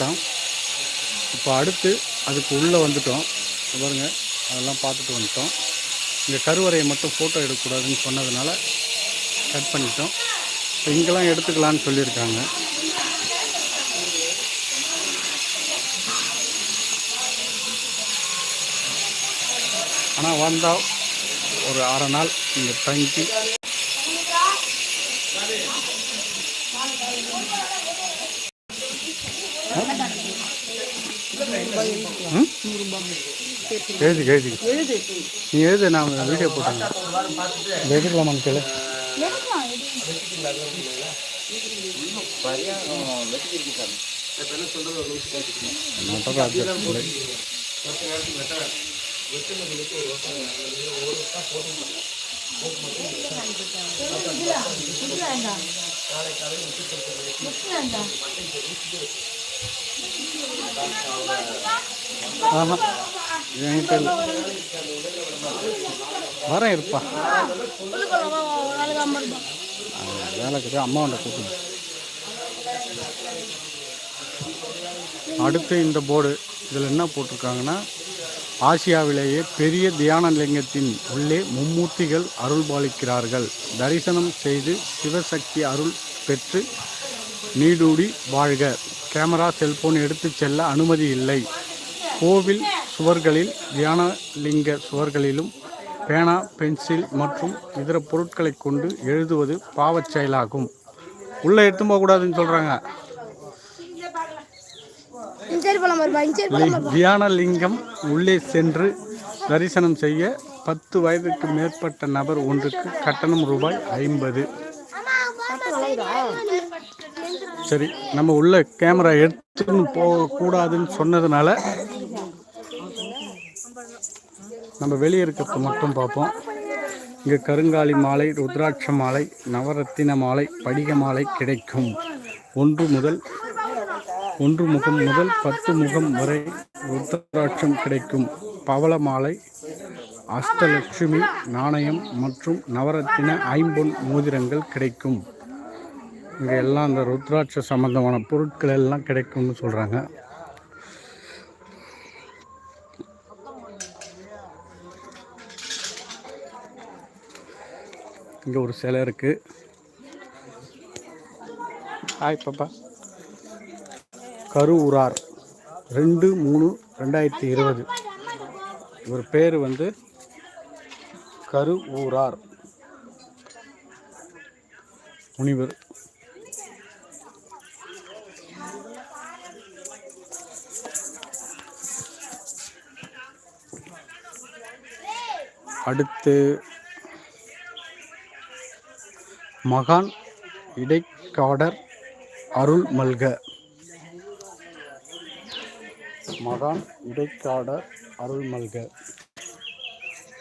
தான். இப்போ அடுத்து அதுக்கு உள்ளே வந்துட்டோம். பாருங்கள் அதெல்லாம் பார்த்துட்டு வந்துட்டோம். இந்த கருவறையை மட்டும் ஃபோட்டோ எடுக்கக்கூடாதுன்னு சொன்னதுனால கட் பண்ணிட்டோம். இப்போ இங்கெல்லாம் எடுத்துக்கலான்னு சொல்லியிருக்காங்க. ஆனால் வந்தால் ஒரு அரை நாள் இங்கே தங்கி எழுது எழுது. நீ எழுது நான் வீடியோ போட்டாங்க எடுக்கலாமான்னு கேளு நான் பக்கம் வரேன் இருப்பா. வேலை கிடையாது அம்மாவோட கூப்பிடு. அடுத்து இந்த போர்டு இதில் என்ன போட்டிருக்காங்கன்னா ஆசியாவிலேயே பெரிய தியான லிங்கத்தின் உள்ளே மும்மூர்த்திகள் அருள் பாலிக்கிறார்கள் தரிசனம் செய்து சிவசக்தி அருள் பெற்று நீடூடி வாழ்க. கேமரா செல்போன் எடுத்துச் செல்ல அனுமதி இல்லை. கோவில் சுவர்களில் தியானலிங்க சுவர்களிலும் பேனா பென்சில் மற்றும் இதர பொருட்களை கொண்டு எழுதுவது பாவச் செயலாகும். உள்ளே எடுத்து போகக்கூடாதுன்னு சொல்கிறாங்க தியானலிங்கம் உள்ளே சென்று தரிசனம் செய்ய பத்து வயதுக்கு மேற்பட்ட நபர் ஒன்றுக்கு கட்டணம் ரூபாய் ஐம்பது. சரி நம்ம உள்ள கேமரா எடுத்துன்னு போகக்கூடாதுன்னு சொன்னதுனால நம்ம வெளியே இருக்கிறத மட்டும் பார்ப்போம். இங்கே கருங்காலி மாலை ருத்ராட்ச மாலை நவரத்தின மாலை படிக மாலை கிடைக்கும். ஒன்று முதல் ஒன்று முகம் முதல் பத்து முகம் வரை ருத்ராட்சம் கிடைக்கும். பவள மாலை அஷ்டலட்சுமி நாணயம் மற்றும் நவரத்தின ஐம்பொன் மோதிரங்கள் கிடைக்கும். இங்கே எல்லாம் அந்த ருத்ராட்ச சம்பந்தமான பொருட்கள் எல்லாம் கிடைக்கும்னு சொல்கிறாங்க இங்கே ஒரு சிலை இருக்குது ஹாய் பாப்பா. கருவூரார் ரெண்டு மூணு ரெண்டாயிரத்தி இருபது. இவர் பேர் வந்து கருவூரார் முனிவர். அடுத்து மகான் இடைக்காடர் அருள் மல்க. மகான் இடைக்காடர் அருள் மல்க.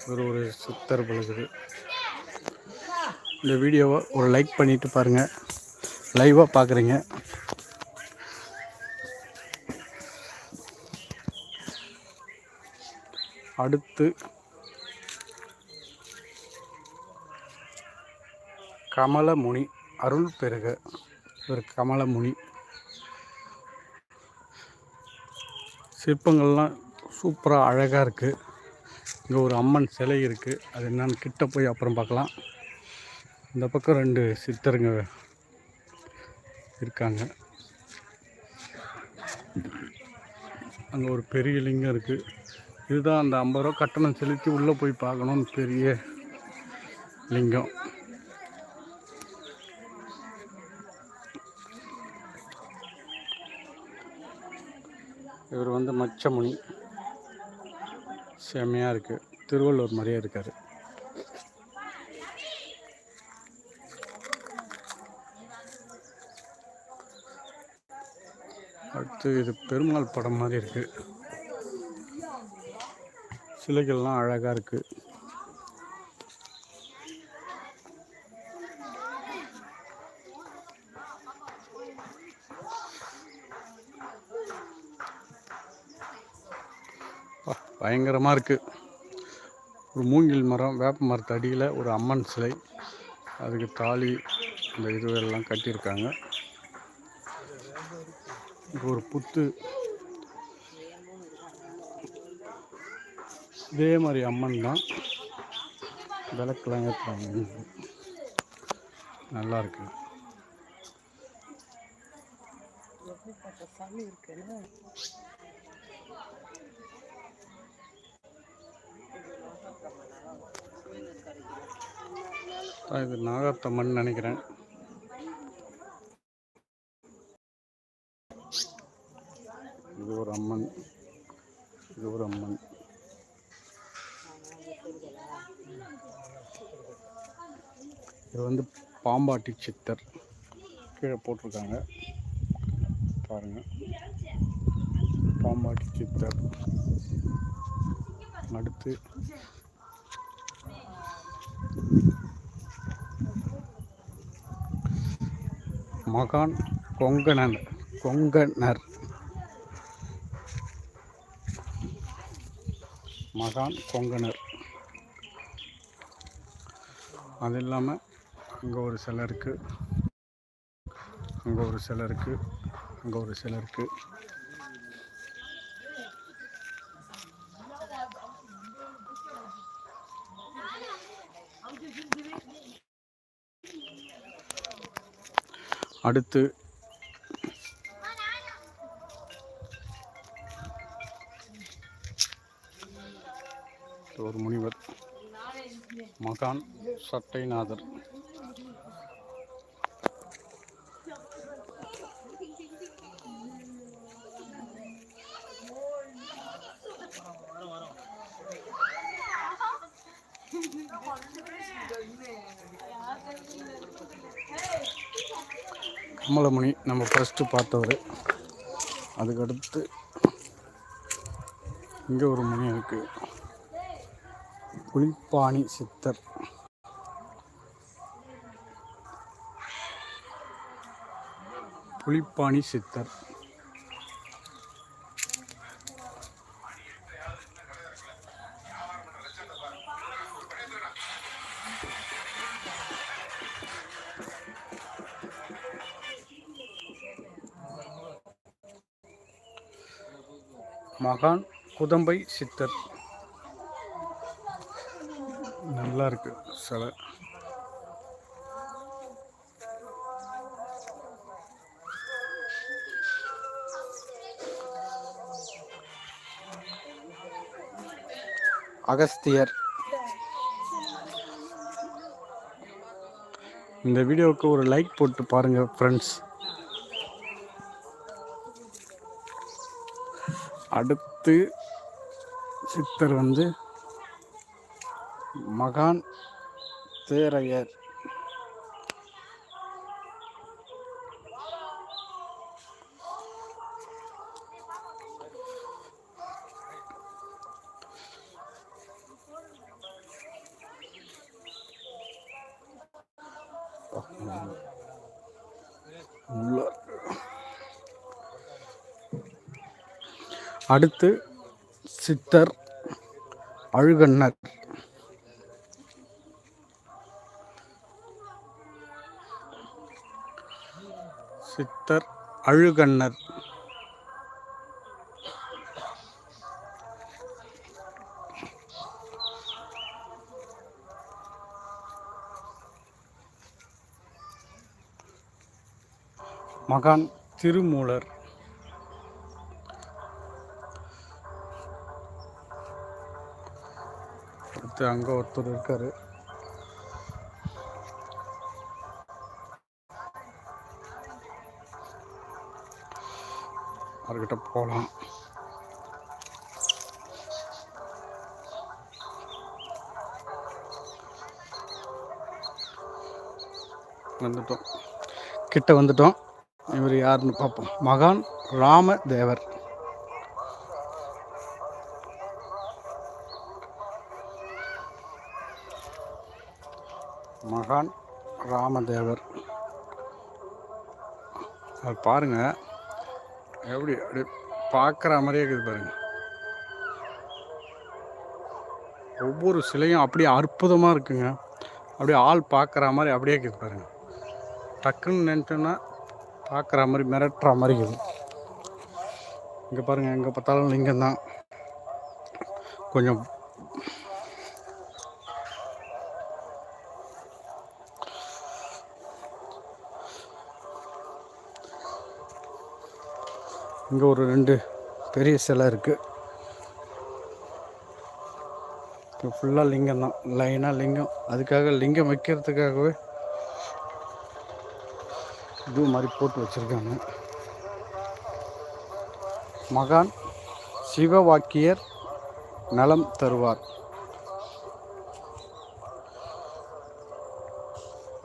ஒரு ஒரு சித்தர் பழகுது. இந்த வீடியோவை ஒரு லைக் பண்ணிட்டு பாருங்கள் லைவாக பார்க்குறீங்க அடுத்து கமலமுனி. அருள் பெருக ஒரு கமலமுனி. சிற்பங்கள்லாம் சூப்பராக அழகாக இருக்குது இங்கே ஒரு அம்மன் சிலை இருக்குது அது என்னன்னு கிட்ட போய் அப்புறம் பார்க்கலாம். இந்த பக்கம் ரெண்டு சித்தருங்க இருக்காங்க. அங்கே ஒரு பெரிய லிங்கம் இருக்குது இதுதான் அந்த ஐம்பது ரூபா கட்டணம் செலுத்தி உள்ளே போய் பார்க்கணும்னு பெரிய லிங்கம். இவர் வந்து மச்சமுனி. செம்மையாக இருக்குது திருவள்ளூர் மாதிரியே இருக்கார். அடுத்து இது பெருமாள் படம் மாதிரி இருக்குது சிலைகள்லாம் அழகாக இருக்குது பயங்கரமாக இருக்குது ஒரு மூங்கில் மரம் வேப்ப மரத்து அடியில் ஒரு அம்மன் சிலை அதுக்கு தாலி இந்த இதுவெல்லாம் கட்டியிருக்காங்க. ஒரு புத்து. இதே மாதிரி அம்மன் தான். விளக்கெலாம் ஏற்றுறாங்க நல்லா இருக்கு. இது நாகார்த்தம்மன் நினைக்கிறேன். இது ஒரு அம்மன். இது ஒரு அம்மன். இது வந்து பாம்பாட்டி சித்தர். கீழே போட்டிருக்காங்க. பாருங்க. பாம்பாட்டி சித்தர். அடுத்து மகான் கொங்கணன் கொங்கணர். மகான் கொங்கணர். அது இல்லாமல் அங்கே ஒரு சிலை இருக்குது அங்கே ஒரு சிலை இருக்குது அங்கே ஒரு சிலை அடுத்து ஒரு முனிவர் மகான் சட்டைநாதர். கமலமணி நம்ம ஃபஸ்ட்டு பார்த்தவர். அதுக்கடுத்து இங்கே ஒரு மணி இருக்குது புலிப்பாணி சித்தர். புலிப்பாணி சித்தர். மகான் குதம்பை சித்தர். நல்லா இருக்கு சிலை. அகஸ்தியர். இந்த வீடியோவுக்கு ஒரு லைக் போட்டு பாருங்கள் ஃப்ரெண்ட்ஸ் அடுத்து சித்தர் வந்து மகான் தேரையர் உள்ள அடுத்து சித்தர் அழுகண்ணர். சித்தர் அழுகண்ணர். மகான் திருமூலர். அடுத்து அங்கே ஒருத்தர் இருக்காரு. அவர்கிட்ட போகலாம் வந்துட்டோம். கிட்ட வந்துட்டோம். இவர் யாருன்னு பார்ப்போம். மகான் ராமதேவர். மகான் ராமதேவர். அது பாருங்க. எப்படி அப்படி பார்க்குற மாதிரியே இருக்குது பாருங்கள் ஒவ்வொரு சிலையும் அப்படியே அற்புதமாக இருக்குங்க. அப்படியே ஆள் பார்க்குற மாதிரி அப்படியே இருக்குது பாருங்கள் டக்குன்னு நினச்சோன்னா பார்க்குற மாதிரி மிரட்டுற மாதிரி இருக்குது. இங்கே பாருங்கள் எங்கே பார்த்தாலும் லிங்கம் தான். கொஞ்சம் இங்கே ஒரு ரெண்டு பெரிய சிலை இருக்குது இப்போ ஃபுல்லாக லிங்கம் தான். லைனாக லிங்கம். அதுக்காக லிங்கம் வைக்கிறதுக்காகவே இது மாதிரி போட்டு வச்சுருக்காங்க. மகான் சிவவாக்கியர் நலம் தருவார்.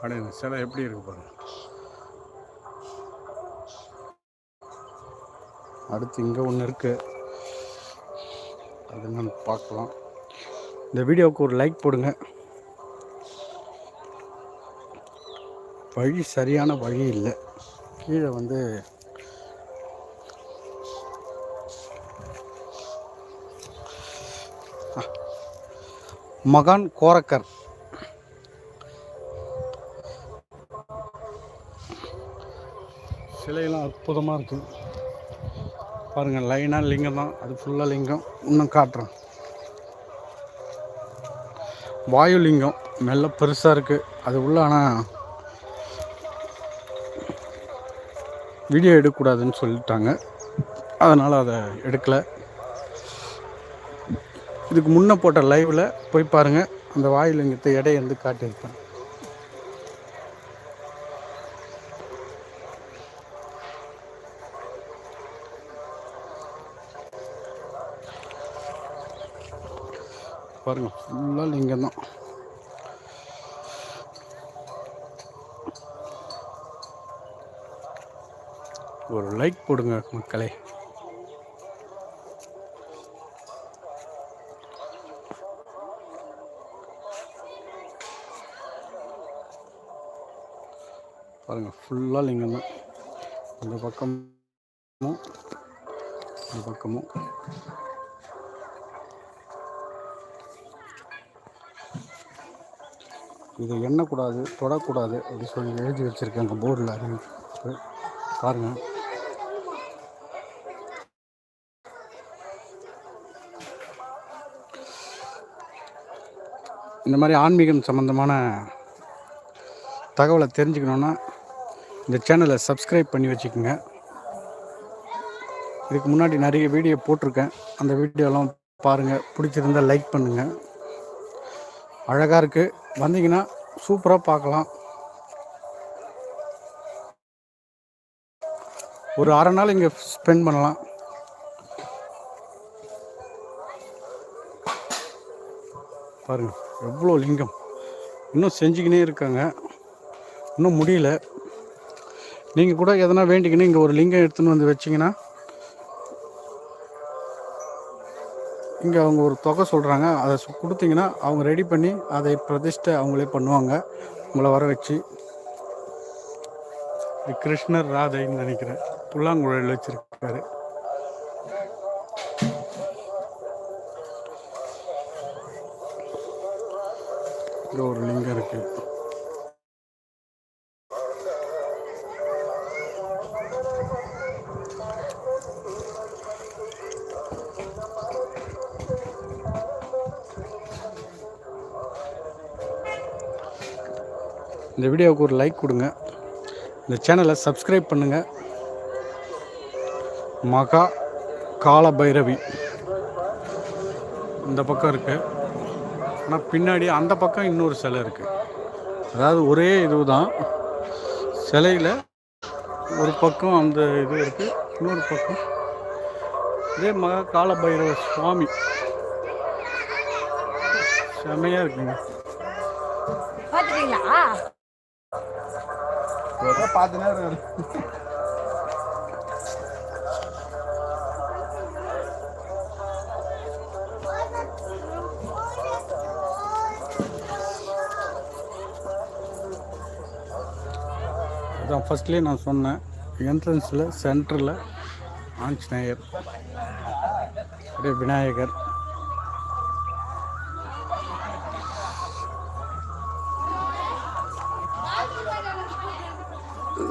அடே சிலை எப்படி இருக்கு பாருங்கள் அடுத்து இங்கே ஒன்று இருக்குது அது என்னன்னு பார்க்கலாம். இந்த வீடியோவுக்கு ஒரு லைக் போடுங்க. வழி சரியான வழி இல்லை. கீழே வந்து மகான் கோரக்கர். சிலையெல்லாம் அற்புதமாக இருக்குது பாருங்கள் லைனாக லிங்கம் தான். அது ஃபுல்லாக லிங்கம். இன்னும் காட்டுறேன். வாயு லிங்கம். மெல்ல பெருசாக இருக்குது அது உள்ள ஆனால் வீடியோ எடுக்கக்கூடாதுன்னு சொல்லிட்டாங்க. அதனால் அதை எடுக்கலை. இதுக்கு முன்னே போட்ட லைவில் போய் பாருங்கள் அந்த வாயு லிங்கத்தை எடையை வந்து காட்டியிருப்பேன் பாருங்கள் ஃபுல்லாக லிங்கம் தான். ஒரு லைக் போடுங்க மக்களே. பாருங்கள் ஃபுல்லாக லிங்கம் தான். இந்த பக்கமும் இந்த பக்கமும். இதை எண்ணக்கூடாது தொடக்கூடாது அப்படின்னு சொல்லி எழுதி வச்சுருக்காங்க போர்டில் அறிவிப்பு. பாருங்கள் இந்த மாதிரி ஆன்மீகம் சம்மந்தமான தகவலை தெரிஞ்சுக்கணுன்னா இந்த சேனலை சப்ஸ்கிரைப் பண்ணி வச்சுக்கோங்க. இதுக்கு முன்னாடி நிறைய வீடியோ போட்டிருக்கேன். அந்த வீடியோலாம் பாருங்கள் பிடிச்சிருந்தா லைக் பண்ணுங்கள் அழகாக இருக்குது வந்தீங்கன்னா சூப்பராக பார்க்கலாம். ஒரு அரை நாள் இங்கே ஸ்பெண்ட் பண்ணலாம். பாருங்க எவ்வளோ லிங்கம். இன்னும் செஞ்சுக்கினே இருக்காங்க. இன்னும் முடியல. நீங்கள் கூட எதனா வேண்டிக்கின்னு இங்கே ஒரு லிங்கம் எடுத்துன்னு வந்து வச்சிங்கன்னா இங்கே அவங்க ஒரு தொகை சொல்கிறாங்க அதை கொடுத்தீங்கன்னா அவங்க ரெடி பண்ணி அதை பிரதிஷ்டை அவங்களே பண்ணுவாங்க. உங்களை வர வச்சு. இது கிருஷ்ணர் ராதைன்னு நினைக்கிறேன். புல்லாங்குழல் வச்சுருக்காரு. இங்கே ஒரு லிங்கம் இருக்குது இந்த வீடியோவுக்கு ஒரு லைக் கொடுங்க. இந்த சேனலை சப்ஸ்கிரைப் பண்ணுங்கள் மகா கால பைரவி இந்த பக்கம் இருக்குது ஆனால் பின்னாடி அந்த பக்கம் இன்னொரு சிலை இருக்குது அதாவது ஒரே இதுதான். சிலையில் ஒரு பக்கம் அந்த இது இருக்குது இன்னொரு பக்கம் இதே மகா கால பைரவ சுவாமி. செமையாக இருக்குங்க. பார்த்துட்டீங்களா? பார்த்துனே நேரம் அதான் ஃபர்ஸ்ட்லேயே நான் சொன்னேன் என்ட்ரன்ஸில் சென்டரில் ஆஞ்சநேயர் அப்படியே விநாயகர்.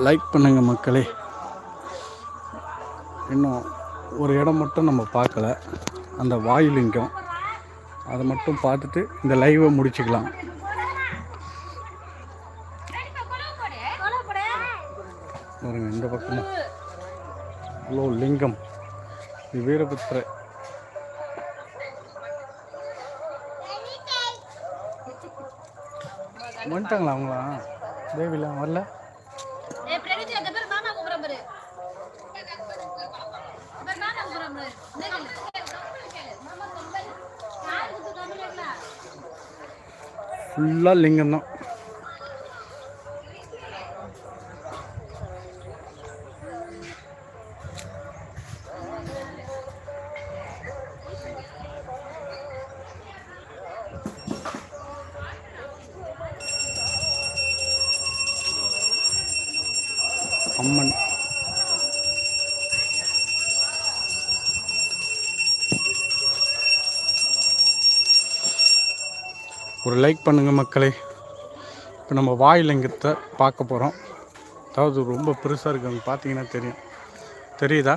லைக் பண்ணுங்கள் மக்களே. இன்னும் ஒரு இடம் மட்டும் நம்ம பார்க்கல. அந்த வாயுலிங்கம். அதை மட்டும் பார்த்துட்டு இந்த லைவை முடிச்சுக்கலாம். பாருங்கள் இந்த பக்கமும் இவ்வளோ லிங்கம். வீரபுத்திர வந்துட்டாங்களா அவங்களா தேவிலாம் வரல ஏய் பிரகதி அந்த பேர் மாமா கூப்பிடுறேன் பாரு பேர் மாமா கூப்பிடுறேன் பாரு மாமா கம்பல் யாருக்கு கம்பல் ஃபுல்லாக லிங்கம் தான் ஒரு லைக் பண்ணுங்க மக்களே. இப்போ நம்ம வாயிலிங்கத்தை பார்க்க போகிறோம் அதாவது ரொம்ப பெருசாக இருக்குது பார்த்தீங்கன்னா தெரியும். தெரியுதா?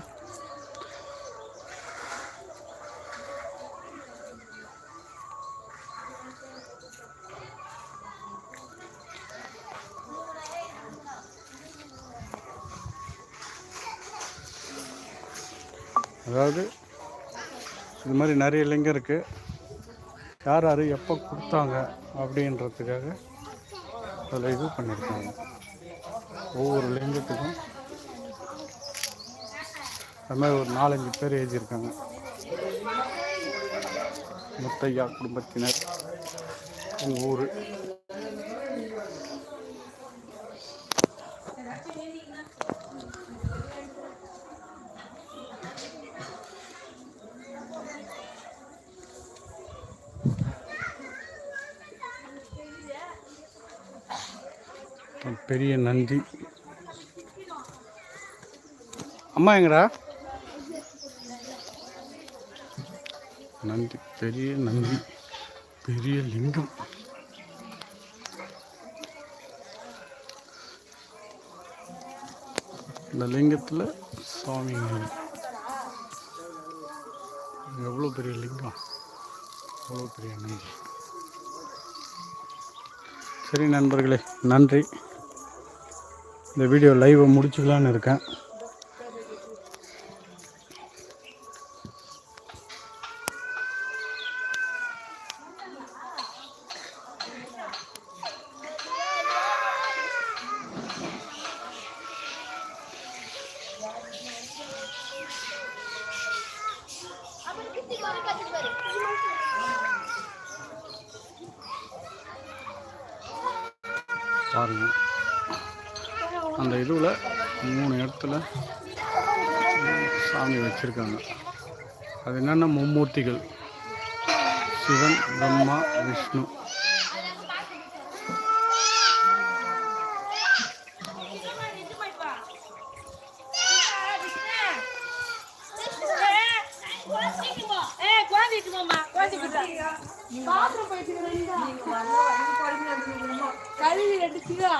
அதாவது இது மாதிரி நிறைய லிங்கம் இருக்குது யார் யார் எப்போ கொடுத்தாங்க அப்படின்றதுக்காக அதில் இது பண்ணியிருக்காங்க ஒவ்வொரு லிங்கத்துக்கும் அது மாதிரி ஒரு நாலஞ்சு பேர் எழுதியிருக்காங்க. முத்தையா குடும்பத்தினர் உங்கள் ஊர். பெரிய நந்தி அம்மா எங்கடா? நந்தி பெரிய நந்தி பெரிய லிங்கம். இந்த லிங்கத்தில் சுவாமி எவ்வளோ பெரிய லிங்கம்? எவ்வளோ பெரிய நந்தி சரி நண்பர்களே நன்றி. இந்த வீடியோ லைவை முடிச்சுக்கலான்னு இருக்கேன். பாருங்கள் அந்த இதுவில் மூணு இடத்துல சாமி வச்சுருக்காங்க அது என்னென்ன மும்மூர்த்திகள் சிவன் பிரம்மா விஷ்ணு Hey! குழந்தைக்கு மாமா குழந்தைக்கு கழுவி எடுத்துக்கா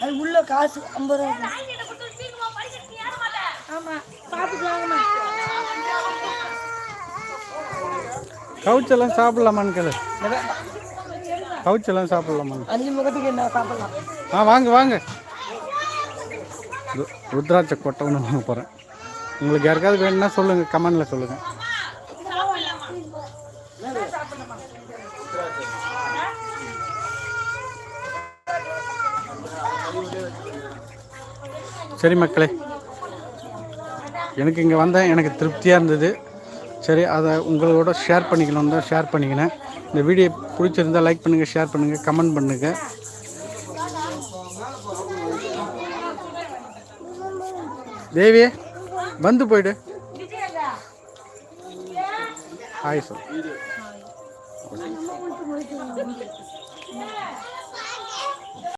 அது உள்ள காசு ஐம்பது ரூபா ஆமா கவுச்செல்லாம் சாப்பிடலாமான்னு கேளு. கவுச்செல்லாம் சாப்பிடலாமான்னு. அஞ்சு முகத்துக்கு என்ன சாப்பிடலாம்? ஆ வாங்க வாங்க. ருத்ராட்ச கொட்டை ஒன்று வாங்க போகிறேன் உங்களுக்கு யாருக்காவது வேணும்னா சொல்லுங்கள் கமெண்டில் சொல்லுங்கள் சரி மக்களே எனக்கு இங்கே வந்தேன் எனக்கு திருப்தியாக இருந்தது. சரி அதை உங்களோட ஷேர் பண்ணிக்கணும் தான் ஷேர் பண்ணிக்கினேன். இந்த வீடியோ பிடிச்சிருந்தா லைக் பண்ணுங்கள் ஷேர் பண்ணுங்கள் கமெண்ட் பண்ணுங்கள் தேவி வந்து போயிடு. Hi sir